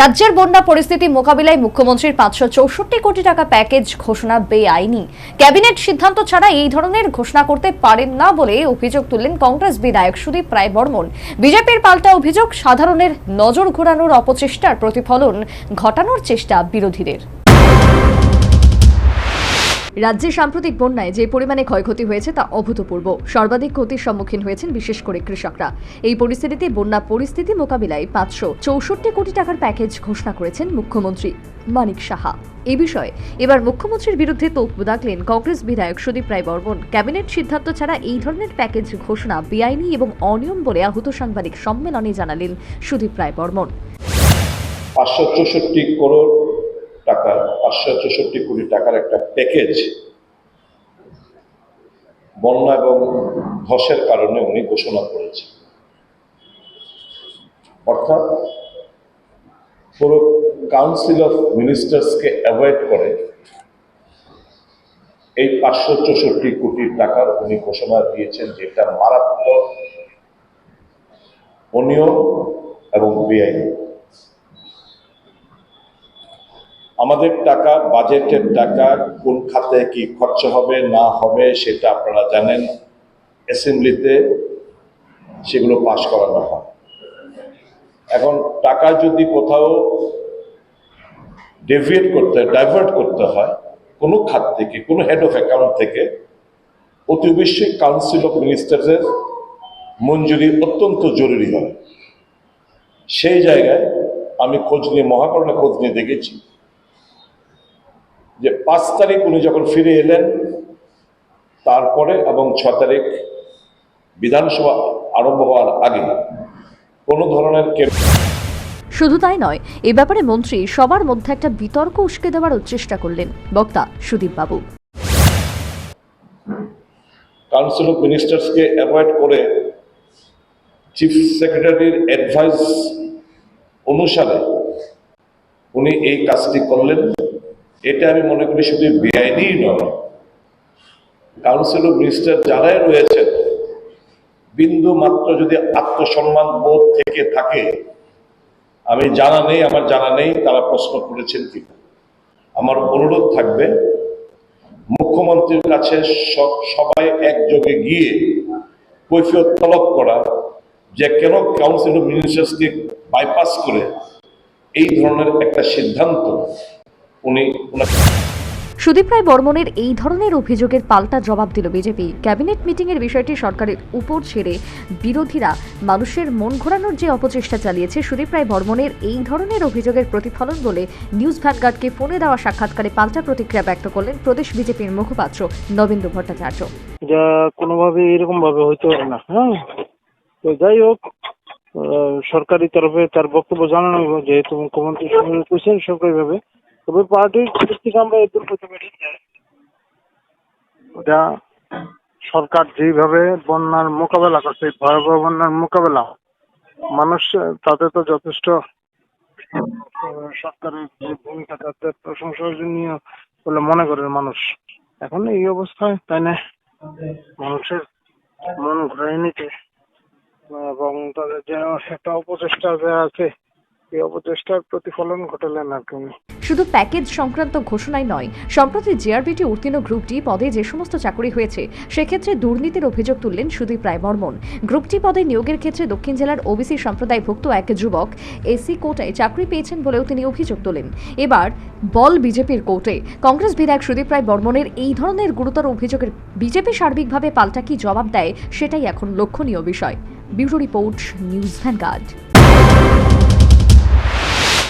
রাজ্যের বন্যা পরিস্থিতি মোকাবিলায় মুখ্যমন্ত্রীর পাঁচশো চৌষট্টি কোটি টাকা প্যাকেজ ঘোষণা বেআইনি। ক্যাবিনেট সিদ্ধান্ত ছাড়া এই ধরনের ঘোষণা করতে পারেন না বলে অভিযোগ তুললেন কংগ্রেস বিধায়ক সুদীপ রায় বর্মন। বিজেপির পাল্টা অভিযোগ সাধারণের নজর ঘোরানোর অপচেষ্টার প্রতিফলন ঘটানোর চেষ্টা বিরোধীদের। রাজ্যে সাম্প্রতিক বন্যায় যে পরিমাণে ক্ষয়ক্ষতি হয়েছে তা অভূতপূর্ব। সর্বাধিক ক্ষতির সম্মুখীন হয়েছেন বিশেষ করে কৃষকরা। এই পরিস্থিতিতে বন্যা পরিস্থিতি মোকাবিলায় পাঁচশো চৌষট্টি কোটি টাকার প্যাকেজ ঘোষণা করেছেন মুখ্যমন্ত্রী মানিক সাহা। এ বিষয়ে এবার মুখ্যমন্ত্রীর বিরুদ্ধে তোপ দাগলেন কংগ্রেস বিধায়ক সুদীপ রায় বর্মন। ক্যাবিনেট সিদ্ধান্ত ছাড়া এই ধরনের প্যাকেজ ঘোষণা বেআইনি এবং অনিয়ম বলে আহত সাংবাদিক সম্মেলনে জানালেন সুদীপ রায় বর্মন। পাঁচশো চৌষট্টি করোড় টাকার পাঁচশো চৌষট্টি কোটি টাকার একটা প্যাকেজ বন্যা এবং ধসের কারণে উনি ঘোষণা করেছেন। অর্থাৎ পুরো কাউন্সিল অফ মিনিস্টার্সকে অ্যাভয়েড করে এই পাঁচশো চৌষট্টি কোটি টাকার উনি ঘোষণা দিয়েছেন যেটা মারাত্মক, অনিয়ম এবং বেআইনি। আমাদের টাকা, বাজেটের টাকা কোন খাতে কি খরচ হবে, না হবে, সেটা আপনারা জানেন। অ্যাসেম্বলিতে সেগুলো পাশ করানো হয়। এখন টাকা যদি কোথাও ডেভিয়েট করতে হয় ডাইভার্ট করতে হয়, কোনো খাত থেকে, কোনো হেড অফ অ্যাকাউন্ট থেকে, অতি অবশ্যই কাউন্সিল অফ মিনিস্টার্সের মঞ্জুরি অত্যন্ত জরুরি হয়। সেই জায়গায় আমি খোঁজ নিয়ে, মহাকরণে খোঁজ নিয়ে দেখেছি। যে পাঁচ তারিখ উনি যখন ফিরে এলেন তারপরে এবং ছ তারিখ বিধানসভা আরম্ভ হওয়ার আগে কোনো ধরনের শুধু তাই নয় এ ব্যাপারে মন্ত্রী সবার মধ্যে একটা বিতর্ক উস্কে দেওয়ারও চেষ্টা করলেন বক্তা সুদীপ বাবু। কাউন্সিল অফ মিনিস্টার্সকে অ্যাভয়েড করে চিফ সেক্রেটারির অ্যাডভাইস অনুসারে উনি এই কাজটি করলেন। এটা আমি মনে করি শুধু বেআইনি নয়। কাউন্সিল অফ মিনিস্টার যারাই রয়েছেন, বিন্দু মাত্র যদি আত্মসম্মান বোধ থেকে থাকে, আমি জানা নেই, আমার জানা নেই তারা প্রশ্ন করেছেন কিনা। আমার অনুরোধ থাকবে, মুখ্যমন্ত্রীর কাছে সবাই একযোগে গিয়ে কৈফিয়ত তলব করা যে কেন কাউন্সিল অফ মিনিস্টার্সকে বাইপাস করে এই ধরনের একটা সিদ্ধান্ত উনি সুদীপ রায় বর্মনের এই ধরনের অভিযোগের পাল্টা জবাব দিল বিজেপি। ক্যাবিনেট মিটিংয়ের বিষয়টি সরকারের উপর ছেড়ে বিরোধীরা মানুষের মন ঘোরানোর যে অপচেষ্টা চালিয়েছে সুদীপ রায় বর্মনের এই ধরনের অভিযোগের প্রতিফলন বলে নিউজ ভ্যানগার্ডকে ফোনে দেওয়া সাক্ষাৎকারে পাল্টা প্রতিক্রিয়া ব্যক্ত করলেন প্রদেশ বিজেপির মুখপাত্র নবেন্দু ভট্টাচার্য। যা কোনোভাবে এরকম ভাবে হইতে পারে না হ্যাঁ? তো যাই হোক আহ, সরকারি তরফে তার বক্তব্য জানানো যেহেতু মুখ্যমন্ত্রী কোশ্চেন সরকারি ভাবে তবে পার্টির থেকে আমরা এদূর করতে পারি ওটা সরকার যেভাবে বন্যার মোকাবেলা করছে ভয়াবহ বন্যার মোকাবেলা, মানুষ তাতে তো যথেষ্ট সরকারের যে ভূমিকা তাতে প্রশংসনীয় বলে মনে করেন মানুষ। এখন এই অবস্থায়, তাই না? মানুষের মন ঘুরাই নিতে। এবং তাদের যে একটা অপচেষ্টা আছে এই অপচেষ্টার প্রতিফলন ঘটালেন আর কি শুধু প্যাকেজ সংক্রান্ত ঘোষণাই নয়, সম্প্রতি জেআরবিটি উত্তীর্ণ গ্রুপ ডি পদে যে সমস্ত চাকরি হয়েছে, সেক্ষেত্রে দুর্নীতির অভিযোগ তুললেন সুদীপ রায় বর্মন। গ্রুপ ডি পদে নিয়োগের ক্ষেত্রে দক্ষিণ জেলার ওবিসি সম্প্রদায়ভুক্ত এক যুবক এসি কোটায় চাকরি পেয়েছেন বলেও তিনি অভিযোগ তোলেন। এবার বল বিজেপির কোর্টে, কংগ্রেস বিধায়ক সুদীপ রায় বর্মনের এই ধরনের গুরুতর অভিযোগের বিজেপি সার্বিকভাবে পাল্টা কি জবাব দেয়, সেটাই এখন লক্ষণীয় বিষয়। Bureau report, news vanguard.